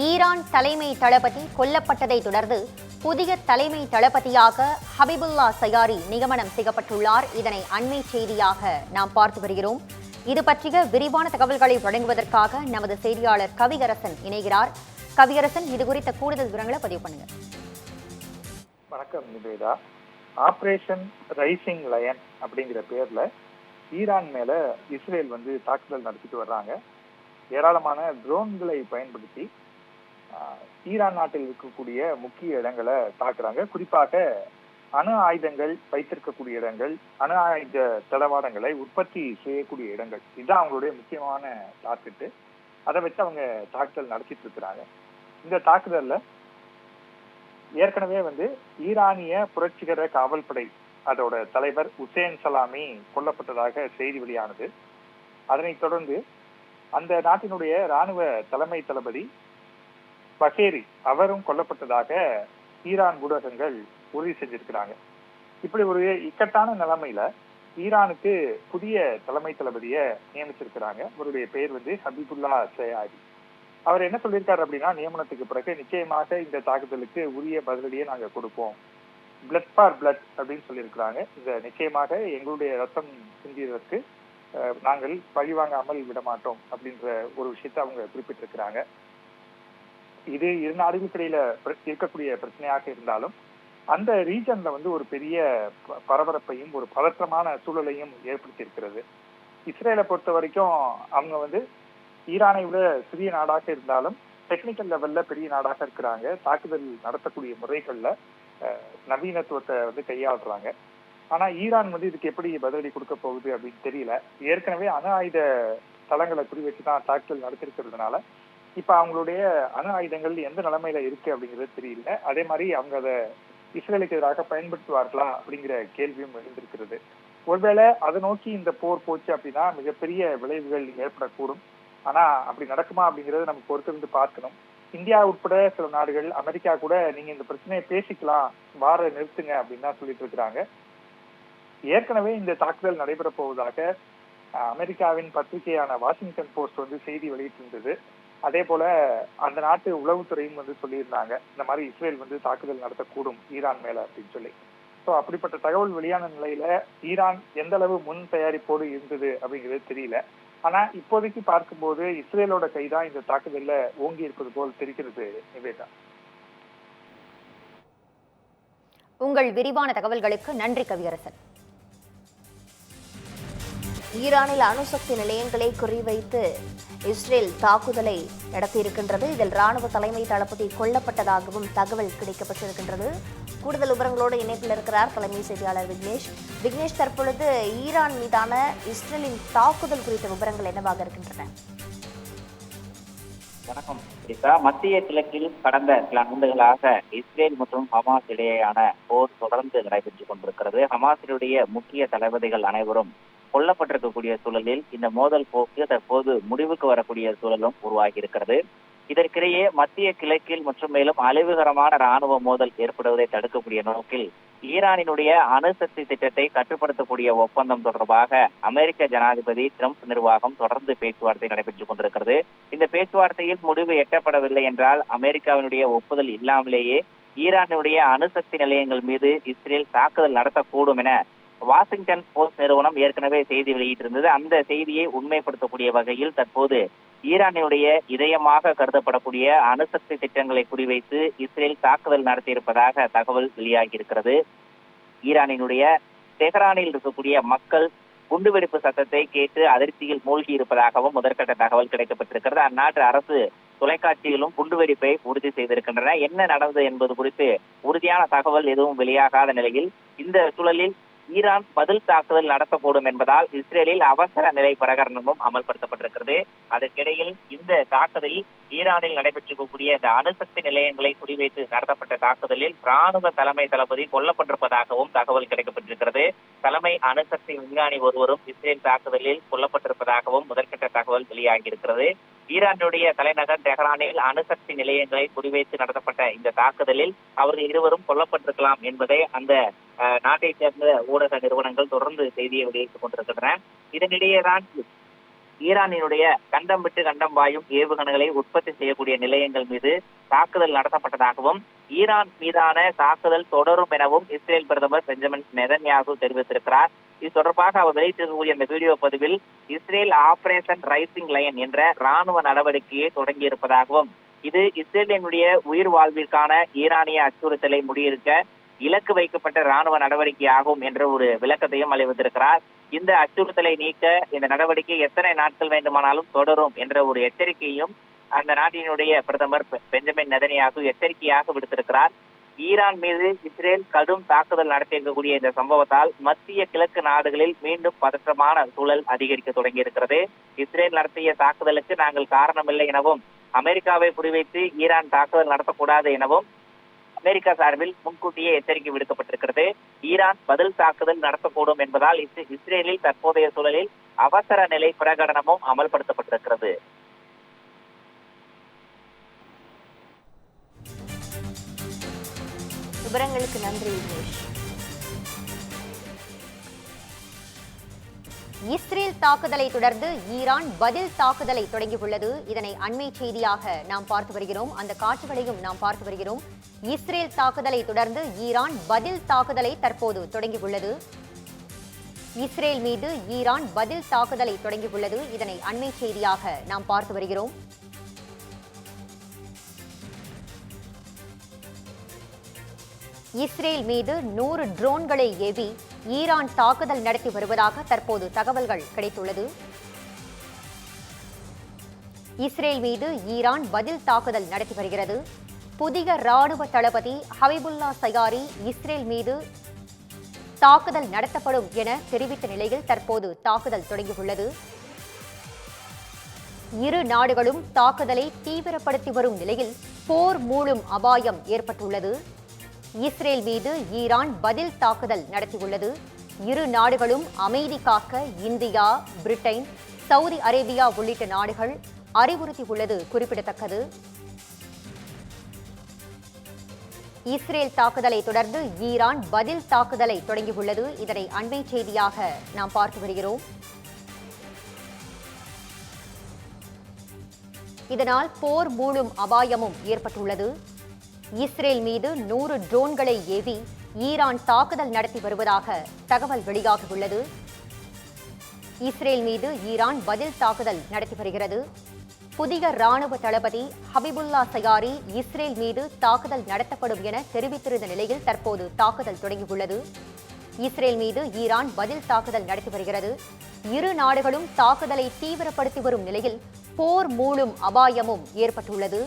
Iran தலைமை தளபதி கொல்லப்பட்டதை தொடர்ந்து புதிய தலைமை தளபதியாக ஹபிபுல்லா சயாரி நியமனம் செய்யப்பட்டுள்ளார். இதனை அண்மை செய்தியாக நாம் பார்த்து வருகிறோம். இது பற்றிய விரிவான தகவல்களை வழங்குவதற்காக நமது செய்தியாளர் கவிகரசன் இணைகிறார். கவிகரசன் இது குறித்த கூடுதல் விவரங்களை பதிவு பண்ணுங்க. வணக்கம் நிவேதா. ஆபரேஷன் ரைசிங் லயன் அப்படிங்கிற பேர்ல ஈரான் மேல இஸ்ரேல் வந்து தாக்குதல் நடத்திட்டு வர்றாங்க. ஏராளமான ட்ரோன்களை பயன்படுத்தி ஈரான் நாட்டில் இருக்கக்கூடிய முக்கிய இடங்களை தாக்குறாங்க. குறிப்பாக அணு ஆயுதங்கள் வைத்திருக்கக்கூடிய இடங்கள் அணு ஆயுத தளவாடங்களை உற்பத்தி செய்யக்கூடிய இடங்கள். இதுதான் அவங்களுடைய முக்கியமான டார்கெட்டு. அதை வச்சு அவங்க தாக்குதல் நடத்திட்டு இருக்கிறாங்க. இந்த தாக்குதல்ல ஏற்கனவே வந்து ஈரானிய புரட்சிகர காவல்படை அதோட தலைவர் உசேன் சலாமி கொல்லப்பட்டதாக செய்தி வெளியானது. அதனைத் தொடர்ந்து அந்த நாட்டினுடைய ராணுவ தலைமை தளபதி பஹேரி அவரும் கொல்லப்பட்டதாக ஈரான் ஊடகங்கள் உறுதி செஞ்சிருக்கிறாங்க. இப்படி ஒரு இக்கட்டான நிலைமையில ஈரானுக்கு புதிய தலைமை தளபதியை நியமிச்சிருக்கிறாங்க. அவருடைய பெயர் வந்து ஹபீபுல்லா சயாரி அவர் என்ன சொல்லியிருக்காரு அப்படின்னா நியமனத்துக்கு பிறகு நிச்சயமாக இந்த தாக்குதலுக்கு உரிய பதிலடியை நாங்க கொடுப்போம். பிளட் ஃபார் பிளட் அப்படின்னு சொல்லியிருக்கிறாங்க. இந்த நிச்சயமாக எங்களுடைய ரத்தம் சிந்தியதற்கு நாங்கள் பழிவாங்காமல் விட மாட்டோம் அப்படின்ற ஒரு விஷயத்தை அவங்க குறிப்பிட்டிருக்கிறாங்க. இது இரு நாடுகளுக்கு இடையில பிர- இருக்கக்கூடிய பிரச்சனையாக இருந்தாலும் அந்த ரீஜன்ல வந்து ஒரு பெரிய ப- பரபரப்பையும் ஒரு பதற்றமான சூழலையும் ஏற்படுத்தி இருக்கிறது இஸ்ரேலை பொறுத்த வரைக்கும் அவங்க வந்து ஈரானை விட சிறிய நாடாக இருந்தாலும் டெக்னிக்கல் லெவல்ல பெரிய நாடாக இருக்கிறாங்க. தாக்குதல் நடத்தக்கூடிய முறைகள்ல நவீனத்துவத்தை வந்து கையாளுறாங்க. ஆனா ஈரான் வந்து இதுக்கு எப்படி பதிலடி கொடுக்க போகுது அப்படின்னு தெரியல. ஏற்கனவே அணு ஆயுத தளங்களை குறிவச்சு தான் தாக்குதல் நடத்திருக்கிறதுனால இப்ப அவங்களுடைய அணு ஆயுதங்கள் எந்த நிலைமையில இருக்கு அப்படிங்கிறது தெரியல. அதே மாதிரி அவங்க அதை இஸ்ரேலுக்கு எதிராக பயன்படுத்துவார்களா அப்படிங்கிற கேள்வியும் எழுந்திருக்கிறது. ஒருவேளை அதை நோக்கி இந்த போர் போச்சு அப்படின்னா மிகப்பெரிய விளைவுகள் ஏற்படக்கூடும். ஆனா அப்படி நடக்குமா அப்படிங்கறத நம்ம பொறுத்திருந்து பார்க்கணும். இந்தியா உட்பட சில நாடுகள் அமெரிக்கா கூட நீங்க இந்த பிரச்சனையை பேசிக்கலாம் வார நிறுத்துங்க அப்படின்னு தான் சொல்லிட்டு இருக்கிறாங்க. ஏற்கனவே இந்த தாக்குதல் நடைபெற போவதாக அஹ், அமெரிக்காவின் பத்திரிகையான வாஷிங்டன் போஸ்ட் வந்து செய்தி வெளியிட்டிருந்தது. அதே போல அந்த நாட்டு உளவுத்துறையும் வந்து சொல்லியிருந்தாங்க இந்த மாதிரி இஸ்ரேல் வந்து தாக்குதல் நடத்தக்கூடும் ஈரான் மேல அப்படின்னு சொல்லி. ஸோ அப்படிப்பட்ட தகவல் வெளியான நிலையில ஈரான் எந்த அளவு முன் தயாரிப்போடு இருந்தது அப்படிங்கிறது தெரியல. ஆனா இப்போதைக்கு பார்க்கும்போது இஸ்ரேலோட கைதான் இந்த தாக்குதல்ல ஓங்கி இருப்பது போல் தெரிகிறது நிவேதா. உங்கள் விரிவான தகவல்களுக்கு நன்றி கவியரசன். ஈரானில் அணுசக்தி நிலையங்களை குறிவைத்து இஸ்ரேல் தாக்குதலை நடத்தியிருக்கின்றது. இதில் ராணுவ தலைமை தளபதி கொல்லப்பட்டதாகவும் தகவல் கிடைக்கப்பட்டிருக்கின்றது. கூடுதல் விவரங்களோடு இணைப்பில் இருக்கிறார் தலைமை செய்தியாளர் விக்னேஷ். விக்னேஷ் தற்பொழுது ஈரான் மீதான இஸ்ரேலின் தாக்குதல் குறித்த விவரங்கள் என்னவாக இருக்கின்றன? வணக்கம். மத்திய கிழக்கில் கடந்த சில ஆண்டுகளாக இஸ்ரேல் மற்றும் ஹமாஸ் இடையேயான போர் தொடர்ந்து நடைபெற்றுக் கொண்டிருக்கிறது. ஹமாஸினுடைய முக்கிய தளபதிகள் அனைவரும் கொல்லப்பட்டிருக்கக்கூடிய சூழலில் இந்த மோதல் போக்கு தற்போது முடிவுக்கு வரக்கூடிய சூழலும் உருவாகி இருக்கிறது இதற்கிடையே மத்திய கிழக்கில் மற்றும் மேலும் அழிவுகரமான ராணுவ மோதல் ஏற்படுவதை தடுக்கக்கூடிய நோக்கில் ஈரானினுடைய அணுசக்தி திட்டத்தை கட்டுப்படுத்தக்கூடிய ஒப்பந்தம் தொடர்பாக அமெரிக்க ஜனாதிபதி ட்ரம்ப் நிர்வாகம் தொடர்ந்து பேச்சுவார்த்தை நடைபெற்றுக் கொண்டிருக்கிறது. இந்த பேச்சுவார்த்தையில் முடிவு எட்டப்படவில்லை என்றால் அமெரிக்காவினுடைய ஒப்புதல் இல்லாமலேயே ஈரானுடைய அணுசக்தி நிலையங்கள் மீது இஸ்ரேல் தாக்குதல் நடத்தக்கூடும் என வாஷிங்டன் போஸ்ட் நிறுவனம் ஏற்கனவே செய்தி வெளியிட்டிருந்தது. அந்த செய்தியை உண்மைப்படுத்தக்கூடிய வகையில் தற்போது ஈரானுடைய இதயமாக கருதப்படக்கூடிய அணுசக்தி திட்டங்களை குறிவைத்து இஸ்ரேல் தாக்குதல் நடத்தியிருப்பதாக தகவல் வெளியாகி இருக்கிறது ஈரானினுடைய தெஹ்ரானில் இருக்கக்கூடிய மக்கள் குண்டுவெடிப்பு சத்தத்தை கேட்டு அதிர்ச்சியில் மூழ்கி இருப்பதாகவும் முதற்கட்ட தகவல் கிடைக்கப்பட்டிருக்கிறது. அந்நாட்டு அரசு தொலைக்காட்சியிலும் குண்டுவெடிப்பை உறுதி செய்திருக்கின்றன. என்ன நடந்தது என்பது குறித்து உறுதியான தகவல் எதுவும் வெளியாகாத நிலையில் இந்த சூழலில் ஈரான் பதில் தாக்குதல் நடத்தக்கூடும் என்பதால் இஸ்ரேலில் அவசர நிலை பிரகடனமும் அமல்படுத்தப்பட்டிருக்கிறது. அதற்கிடையில் இந்த தாக்குதலில் ஈரானில் நடைபெற்றிருக்கக்கூடிய இந்த அணுசக்தி நிலையங்களை குறிவைத்து நடத்தப்பட்ட தாக்குதலில் ராணுவ தலைமை தளபதி கொல்லப்பட்டிருப்பதாகவும் தகவல் கிடைக்கப்பட்டிருக்கிறது. தலைமை அணுசக்தி விஞ்ஞானி ஒருவரும் இஸ்ரேல் தாக்குதலில் கொல்லப்பட்டிருப்பதாகவும் முதற்கட்ட தகவல் வெளியாகியிருக்கிறது. ஈரானுடைய தலைநகர் டெஹ்ரானில் அணுசக்தி நிலையங்களை குறிவைத்து நடத்தப்பட்ட இந்த தாக்குதலில் அவர்கள் இருவரும் கொல்லப்பட்டிருக்கலாம் என்பதை அந்த நாட்டை நாட்டைச் சேர்ந்த ஊடக நிறுவனங்கள் தொடர்ந்து செய்தியை வெளியிட்டுக் கொண்டிருக்கின்றன. இதனிடையேதான் ஈரானினுடைய கண்டம் விட்டு கண்டம் வாயும் ஏவுகணைகளை உற்பத்தி செய்யக்கூடிய நிலையங்கள் மீது தாக்குதல் நடத்தப்பட்டதாகவும் ஈரான் மீதான தாக்குதல் தொடரும் எனவும் இஸ்ரேல் பிரதமர் பெஞ்சமின் நெதன்யாகு தெரிவித்திருக்கிறார். இது தொடர்பாக அவர் வெளியிட்டிருக்கக்கூடிய அந்த வீடியோ பதிவில் இஸ்ரேல் ஆபரேஷன் ரைசிங் லைன் என்ற ராணுவ நடவடிக்கையை தொடங்கி இருப்பதாகவும் இது இஸ்ரேலினுடைய உயிர் வாழ்விற்கான ஈரானிய அச்சுறுத்தலை முடியிருக்க இலக்கு வைக்கப்பட்ட ராணுவ நடவடிக்கையாகும் என்ற ஒரு விளக்கத்தையும் அளிவித்திருக்கிறார் இந்த அச்சுறுத்தலை நீக்க இந்த நடவடிக்கை எத்தனை நாட்கள் வேண்டுமானாலும் தொடரும் என்ற ஒரு எச்சரிக்கையும் அந்த நாட்டினுடைய பிரதமர் பெஞ்சமின் நெதனியாகு எச்சரிக்கையாக விடுத்திருக்கிறார். ஈரான் மீது இஸ்ரேல் கடும் தாக்குதல் நடத்தியிருக்கக்கூடிய இந்த சம்பவத்தால் மத்திய கிழக்கு நாடுகளில் மீண்டும் பதற்றமான சூழல் அதிகரிக்க தொடங்கியிருக்கிறது. இஸ்ரேல் நடத்திய தாக்குதலுக்கு நாங்கள் காரணமில்லை எனவும் அமெரிக்காவை குறிவைத்து ஈரான் தாக்குதல் நடத்தக்கூடாது எனவும் அமெரிக்கா சார்பில் முன்கூட்டியே எச்சரிக்கை விடுக்கப்பட்டிருக்கிறது. ஈரான் பதில் தாக்குதல் நடத்தக்கூடும் என்பதால் இஸ்ரேலில் தற்போதைய சூழலில் அவசர நிலை பிரகடனமும் அமல்படுத்தப்பட்டிருக்கிறது. விவரங்களுக்கு நன்றி விக்னேஷ் இஸ்ரேல் தாக்குதலை தொடர்ந்து ஈரான் பதில் தாக்குதலை தொடங்கியுள்ளது. இதனை அண்மை செய்தியாக நாம் பார்த்து வருகிறோம். அந்த காட்சிகளையும் நாம் பார்த்து வருகிறோம். இஸ்ரேல் தாக்குதலை தொடர்ந்து ஈரான் பதில் தாக்குதலை தற்போது தொடங்கியுள்ளது. இஸ்ரேல் மீது ஈரான் பதில் தாக்குதலை தொடங்கியுள்ளது. இதனை அண்மை செய்தியாக நாம் பார்த்து வருகிறோம். இஸ்ரேல் மீது நூறு ட்ரோன்களை ஏவி ஈரான் தாக்குதல் நடத்தி வருவதாக தற்போது தகவல்கள் கிடைத்துள்ளது. இஸ்ரேல் மீது ஈரான் பதில் தாக்குதல் நடத்தி வருகிறது. புதிய ராணுவ தளபதி ஹபிபுல்லா சயாரி இஸ்ரேல் மீது தாக்குதல் நடத்தப்படும் என தெரிவித்த நிலையில் தற்போது தாக்குதல் தொடங்கியுள்ளது. இரு நாடுகளும் தாக்குதலை தீவிரப்படுத்தி வரும் நிலையில் போர் மூழும் அபாயம் ஏற்பட்டுள்ளது. இஸ்ரேல் மீது ஈரான் பதில் தாக்குதல் நடத்தியுள்ளது. இரு நாடுகளும் அமைதி காக்க இந்தியா பிரிட்டன் சவுதி அரேபியா உள்ளிட்ட நாடுகள் அறிவுறுத்தியுள்ளது குறிப்பிடத்தக்கது. இஸ்ரேல் தாக்குதலை தொடர்ந்து ஈரான் பதில் தாக்குதலை தொடங்கியுள்ளது. இதனை அண்மை செய்தியாக நாம் பார்த்து வருகிறோம். இதனால் போர் மூழும் அபாயமும் ஏற்பட்டுள்ளது. இஸ்ரேல் மீது நூறு ட்ரோன்களை ஏவி ஈரான் தாக்குதல் நடத்தி வருவதாக தகவல் வெளியாகியுள்ளது. இஸ்ரேல் மீது ஈரான் பதில் தாக்குதல் நடத்தி வருகிறது. புதிய ராணுவ தளபதி ஹபிபுல்லா சயாரி இஸ்ரேல் மீது தாக்குதல் நடத்தப்படும் என தெரிவித்திருந்த நிலையில் தற்போது தாக்குதல் தொடங்கியுள்ளது. இஸ்ரேல் மீது ஈரான் பதில் தாக்குதல் நடத்தி வருகிறது. இரு நாடுகளும் தாக்குதலை தீவிரப்படுத்தி வரும் நிலையில் போர் மூழும் அபாயமும் ஏற்பட்டுள்ளது.